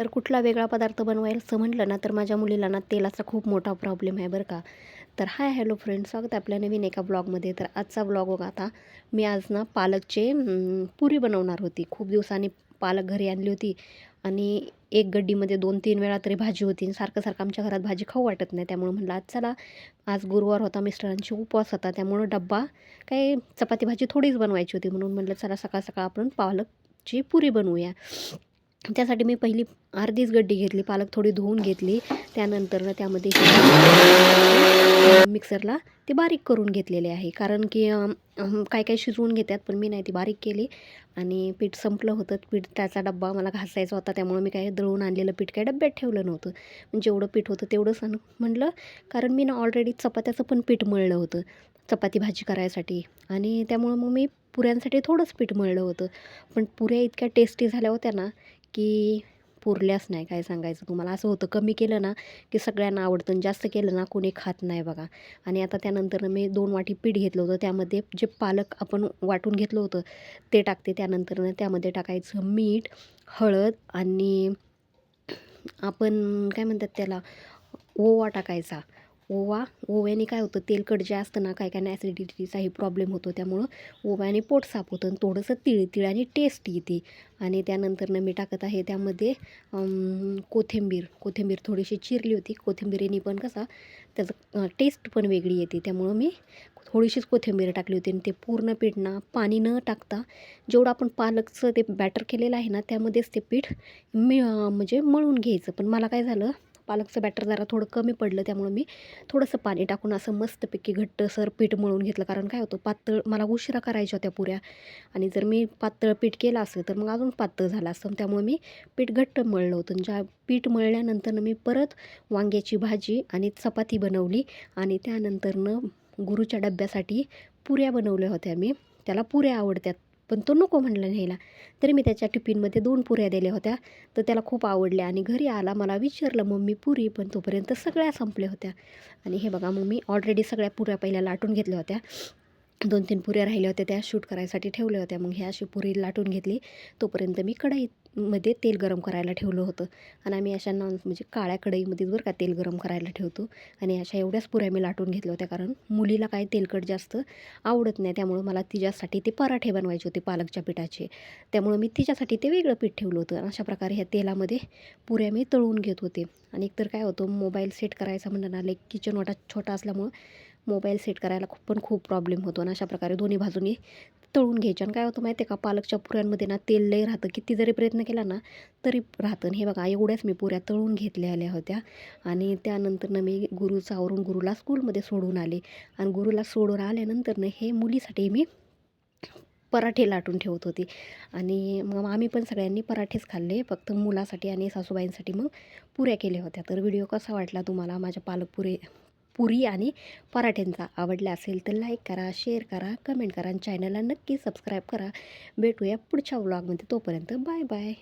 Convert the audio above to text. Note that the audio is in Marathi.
तर कुठला वेगळा पदार्थ बनवायचं म्हटलं ना तर माझ्या मुलीला ना तेलाचा खूप मोठा प्रॉब्लेम आहे बरं का. तर हाय हॅलो फ्रेंड स्वागत आपल्या नवीन एका ब्लॉगमध्ये तर आजचा ब्लॉग बघा आता मी आज ना पालकचे पुरी बनवणार होती. खूप दिवसांनी पालक घरी आणली होती आणि एक गड्डीमध्ये दोन तीन वेळा तरी भाजी होती सारखं सारखं आमच्या घरात भाजी खाऊ वाटत नाही. त्यामुळे म्हटलं आज चला आज गुरुवार होता मिस्टरांची उपवास होता. त्यामुळं डब्बा काही चपाती भाजी थोडीच बनवायची होती म्हणून म्हटलं चला सकाळ सकाळ आपण पालकची पुरी बनवूया. त्यासाठी मी पहिली अर्धीच गड्डी घेतली पालक थोडी धुवून घेतली त्यानंतरनं त्यामध्ये मिक्सरला ते बारीक करून घेतलेले आहे. कारण की काय काय शिजवून घेतात पण मी नाही ती बारीक केली. आणि पीठ संपलं होतं पीठ त्याचा डब्बा मला घासायचा होता त्यामुळे मी काय दळून आणलेलं पीठ काय डब्यात ठेवलं नव्हतं. म्हणजे जेवढं पीठ होतं तेवढंच आण म्हणलं कारण मी ना ऑलरेडी चपात्याचं पण पीठ मळलं होतं चपाती भाजी करायसाठी. आणि त्यामुळं मग मी पुऱ्यांसाठी थोडंच पीठ मळलं होतं. पण पुऱ्या इतक्या टेस्टी झाल्या होत्या ना की पुरल्याच नाही काय सांगायचं तुम्हाला? असं होतं. कमी केलं ना की सगळ्यांना आवडतं आणि जास्त केलं ना कोणी खात नाही बघा. आणि आता त्यानंतर मी दोन वाटी पीठ घेतलं होतं. त्यामध्ये जे पालक आपण वाटून घेतलं होतं ते टाकते. त्यानंतरनं त्यामध्ये टाकायचं मीठ हळद आणि आपण काय म्हणतात त्याला ओवा टाकायचा. ओवा ओव्याने काय होतं तेलकट जे असतं ना काय काय ॲसिडिटीचाही प्रॉब्लेम होतो. त्यामुळं ओव्याने पोट साफ होतं आणि थोडंसं तिळ तिळाने टेस्ट येते. आणि त्यानंतरनं मी टाकत आहे त्यामध्ये कोथिंबीर. कोथिंबीर थोडीशी चिरली होती. कोथिंबीरीने पण कसा त्याचं टेस्ट पण वेगळी येते. त्यामुळं मी थोडीशीच कोथिंबीर टाकली होती आणि ते पूर्ण पीठ ना पाणी न टाकता जेवढं आपण पालकचं ते बॅटर केलेलं आहे ना त्यामध्येच ते पीठ मी म्हणजे मळून घ्यायचं. पण मला काय झालं पालकचं बॅटर जरा थोडं कमी पडलं त्यामुळं मी थोडंसं पाणी टाकून असं मस्तपैकी घट्टसर पीठ मळून घेतलं. कारण काय होतं पातळ मला उशिरा करायच्या होत्या पुऱ्या. आणि जर मी पातळ पीठ केलं असतं तर मग अजून पातळ झालं असतं. त्यामुळे मी पीठ घट्ट मळलं होतं. आणि ज्या पीठ मळल्यानंतरनं मी परत वांग्याची भाजी आणि चपाती बनवली. आणि त्यानंतरनं गुरुच्या डब्यासाठी पुऱ्या बनवल्या होत्या मी. त्याला पुऱ्या आवडतात. पण तो नको म्हणला न्यायला तरी मी त्याच्या टिफिनमध्ये दोन पुऱ्या दिल्या होत्या. तर त्याला खूप आवडल्या आणि घरी आला मला विचारलं मम्मी पुरी पण तोपर्यंत सगळ्या संपल्या होत्या. आणि हे बघा मग मी ऑलरेडी सगळ्या पुऱ्या पहिल्या लाटून घेतल्या होत्या. दोन तीन पुऱ्या राहिल्या होत्या त्या शूट करायसाठी ठेवल्या होत्या. मग ह्या अशी पुरी लाटून घेतली. तोपर्यंत मी कढईमध्ये तेल गरम करायला ठेवलं होतं. आणि आम्ही अशा नॉन म्हणजे काळ्या कढईमध्येच बरं का तेल गरम करायला ठेवतो. आणि अशा एवढ्याच पुऱ्या मी लाटून घेतल्या होत्या. कारण मुलीला काय तेलकट जास्त आवडत नाही. त्यामुळं मला तिच्यासाठी ते पराठे बनवायचे होते पालकच्या पिठाचे. त्यामुळं मी तिच्यासाठी ते वेगळं पीठ ठेवलं होतं. आणि अशा प्रकारे ह्या तेलामध्ये पुऱ्या मी तळून घेत होते. आणि एकतर काय होतं मोबाईल सेट करायचा म्हणणं आलं किचन वाटा छोटा असल्यामुळं मोबाईल सेट करायला खूप पण खूप प्रॉब्लेम होतो. आणि अशा प्रकारे दोन्ही बाजूनी तळून घ्यायचे. आणि काय होतं माहिती आहे का पालकच्या पुऱ्यांमध्ये ना तेल लई राहतं. किती जरी प्रयत्न केला ना तरी राहतं. आणि हे बघा एवढ्याच मी पुऱ्या तळून घेतल्या आल्या होत्या. आणि त्यानंतरनं मी गुरुचं आवरून गुरुला स्कूलमध्ये सोडून आले. आणि गुरुला सोडून आल्यानंतरनं हे मुलीसाठी मी पराठे लाटून ठेवत होते. आणि मग आम्ही पण सगळ्यांनी पराठेच खाल्ले. फक्त मुलासाठी आणि सासूबाईंसाठी मग पुऱ्या केल्या होत्या. तर व्हिडिओ कसा वाटला तुम्हाला? माझ्या पालक पुरे पुरी आणि पराठ्यांचा आवडला असेल तर लाईक करा शेअर करा कमेंट करा आणि चॅनलला नक्की सबस्क्राईब करा. भेटूया पुढच्या व्लॉगमध्ये तोपर्यंत बाय बाय